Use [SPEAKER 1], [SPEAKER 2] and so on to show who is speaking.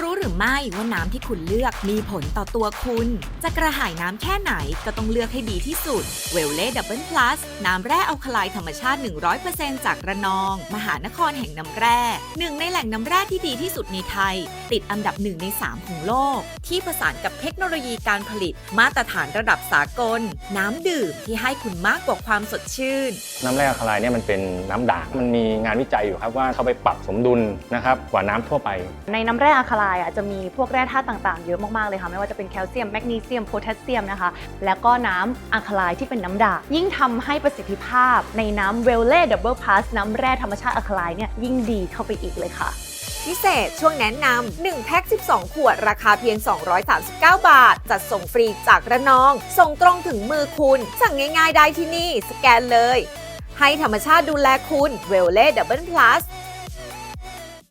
[SPEAKER 1] รู้หรือไม่ว่าน้ำที่คุณเลือกมีผลต่อตัวคุณ จะกระหายน้ำแค่ไหนก็ต้องเลือกให้ดีที่สุด เวลเล่ดับเบิลพลัสน้ำแร่อัลคาไลน์ธรรมชาติ 100%จากระนอง มหานครแห่งน้ำแร่หนึ่งในแหล่งน้ำแร่ที่ดีที่สุดในไทย ติดอันดับหนึ่งใน 3 ของโลก ที่ผสานกับเทคโนโลยีการผลิต มาตรฐานระดับสากล น้ำดื่มที่ให้คุณมากกว่าความสดชื่น
[SPEAKER 2] น้ำแร่อะคาไลน์เนี่ยมันเป็นน้ำด่างมันมีงานวิจัยอยู่ครับว่าเขาไปปรับสมดุลนะครับกว่าน้ำทั่วไป
[SPEAKER 3] ในน้ำแร่อะคาไลน์อะจะมีพวกแร่ธาตุต่างๆ เยอะมากๆเลยค่ะ ไม่ว่าจะเป็นแคลเซียมแมกนีเซียมโพแทสเซียมนะคะ แล้วก็น้ำอะคาไลที่เป็นน้ำด่างยิ่งทำให้ประสิทธิภาพในน้ำเวลเล่ดับเบิลพาสน้ำแร่ธรรมชาติอะคาไลเนี่ยยิ่งดีเข้าไปอีกเลยค่ะ
[SPEAKER 1] พิเศษช่วงแนะนำ1แพ็ค12 ขวด ราคาเพียง 239 บาท จัดส่งฟรีจากระนอง ส่งตรงถึงมือคุณ สั่งง่ายๆได้ที่นี่ สแกนเลย ให้ธรรมชาติดูแลคุณเวลเล่ดับเบิลพลัส